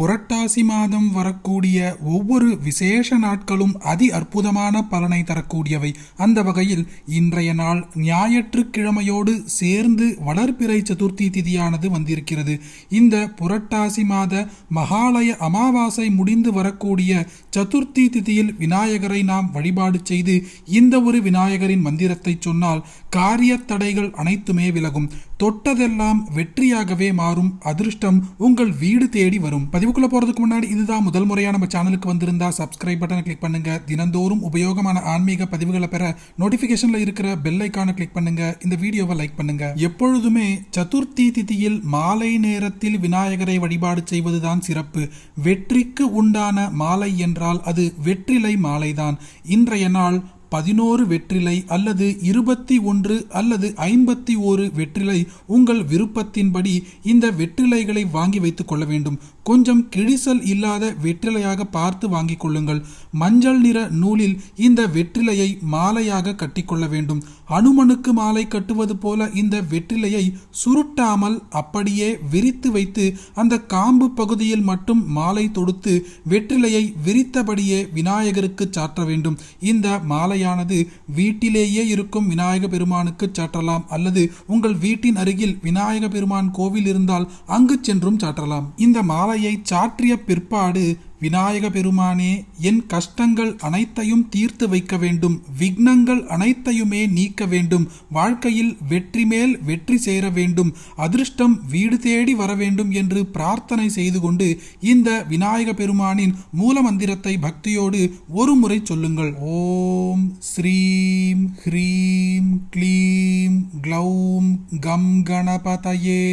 புரட்டாசி மாதம் வரக்கூடிய ஒவ்வொரு விசேஷ நாட்களும் அதி அற்புதமான பலனை தரக்கூடியவை. அந்த வகையில் இன்றைய நாள் ஞாயிற்றுக்கிழமையோடு சேர்ந்து வளர்பிறை சதுர்த்தி திதியானது வந்திருக்கிறது. இந்த புரட்டாசி மாத மகாலய அமாவாசை முடிந்து வரக்கூடிய சதுர்த்தி திதியில் விநாயகரை நாம் வழிபாடு செய்து இந்த ஒரு விநாயகரின் மந்திரத்தை சொன்னால் காரிய தடைகள் அனைத்துமே விலகும். தொட்டதெல்லாம் வெற்றியாகவே மாறும். அதிர்ஷ்டம் உங்கள் வீடு தேடி வரும். பதிவுக்குள்ள போறதுக்கு முன்னாடி இதுதான் முதல் முறையா நம்ம சேனலுக்கு வந்திருந்தா சப்ஸ்கிரைப் பட்டனை கிளிக் பண்ணுங்க. தினந்தோறும் உபயோகமான ஆன்மீக பதிவுகளை பெற நோட்டிபிகேஷன்ல இருக்கிற பெல் ஐக்கானை கிளிக் பண்ணுங்க. இந்த வீடியோவை லைக் பண்ணுங்க. எப்பொழுதுமே சதுர்த்தி திதியில் மாலை நேரத்தில் விநாயகரை வழிபாடு செய்வதுதான் சிறப்பு. வெற்றிக்கு உண்டான மாலை என்றால் அது வெற்றிலை மாலைதான். இன்றைய நாள் பதினோரு வெற்றிலை அல்லது இருபத்தி ஒன்று அல்லது ஐம்பத்தி ஓரு வெற்றிலை உங்கள் விருப்பத்தின்படி இந்த வெற்றிலைகளை வாங்கி வைத்துக் கொள்ள வேண்டும். கொஞ்சம் கிழிசல் இல்லாத வெற்றிலையாக பார்த்து வாங்கிக் கொள்ளுங்கள். மஞ்சள் நிற நூலில் இந்த வெற்றிலையை மாலையாக கட்டிக்கொள்ள வேண்டும். அனுமனுக்கு மாலை கட்டுவது போல இந்த வெற்றிலையை சுருட்டாமல் அப்படியே விரித்து வைத்து அந்த காம்பு பகுதியில் மட்டும் மாலை தொடுத்து வெற்றிலையை விரித்தபடியே விநாயகருக்கு சாற்ற வேண்டும். இந்த மாலை மாலையானது வீட்டிலேயே இருக்கும் விநாயக பெருமானுக்கு சாற்றலாம் அல்லது உங்கள் வீட்டின் அருகில் விநாயக பெருமான் கோவில் இருந்தால் அங்கு சென்றும் சாற்றலாம். இந்த மாலையை சாற்றிய பிற்பாடு விநாயக பெருமானே என் கஷ்டங்கள் அனைத்தையும் தீர்த்து வைக்க வேண்டும். விக்னங்கள் அனைத்தையுமே நீக்க வேண்டும். வாழ்க்கையில் வெற்றி மேல் வெற்றி சேர வேண்டும். அதிர்ஷ்டம் வீடு தேடி வர வேண்டும் என்று பிரார்த்தனை செய்து கொண்டு இந்த விநாயக பெருமானின் மூல மந்திரத்தை பக்தியோடு ஒரு முறை சொல்லுங்கள். ஓம் ஸ்ரீம் ஹ்ரீம் க்ளீம் க்ளௌம் கம் கணபதயே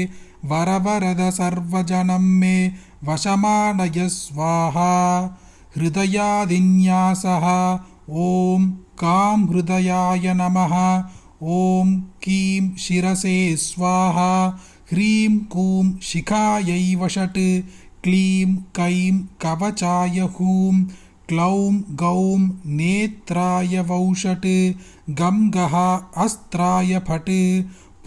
वरवरद सर्वजनं मे वशमानय स्वाहा हृदयादिन्यासः। ॐ कां हृदयाय नमः। ॐ कीं शिरसे स्वाहा। ह्रीं कूं शिखायै वषट् क्लीं कैं कवचाय हूं। क्लौं गौं नेत्राय वौषट्। गङ्गहा अस्त्राय फट्।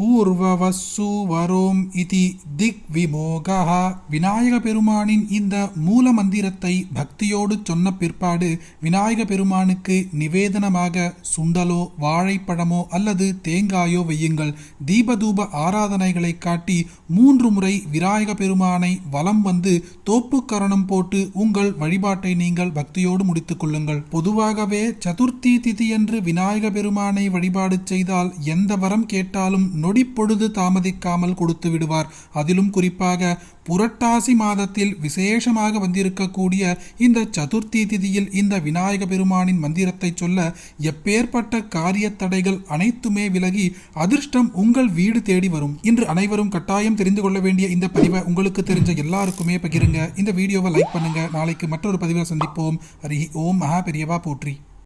பூர்வவசு வரோம் இதி திக் விமோகா விநாயக பெருமானின் இந்த மூல மந்திரத்தை பக்தியோடு சொன்ன பிற்பாடு விநாயக பெருமானுக்கு நிவேதனமாக சுண்டலோ வாழைப்பழமோ அல்லது தேங்காயோ வையுங்கள். தீபதூப ஆராதனைகளை காட்டி மூன்று முறை விநாயக பெருமானை வலம் வந்து தோப்புக்கரணம் போட்டு உங்கள் வழிபாட்டை நீங்கள் பக்தியோடு முடித்துக் கொள்ளுங்கள். பொதுவாகவே சதுர்த்தி திதியன்று விநாயக பெருமானை வழிபாடு செய்தால் எந்த வரம் கேட்டாலும் நொடிப்பொழுது தாமதிக்காமல் கொடுத்து விடுவார். அதிலும் குறிப்பாக புரட்டாசி மாதத்தில் விசேஷமாக வந்திருக்கக்கூடிய இந்த சதுர்த்தி திதியில் இந்த விநாயக பெருமானின் மந்திரத்தை சொல்ல எப்பேற்பட்ட காரிய தடைகள் அனைத்துமே விலகி அதிர்ஷ்டம் உங்கள் வீடு தேடி வரும். இன்று அனைவரும் கட்டாயம் தெரிந்து கொள்ள வேண்டிய இந்த பதிவை உங்களுக்கு தெரிஞ்ச எல்லாருக்குமே பகிருங்க. இந்த வீடியோவை லைக் பண்ணுங்க. நாளைக்கு மற்றொரு பதிவை சந்திப்போம். ஹரி ஓம். மகா பெரியவா போற்றி.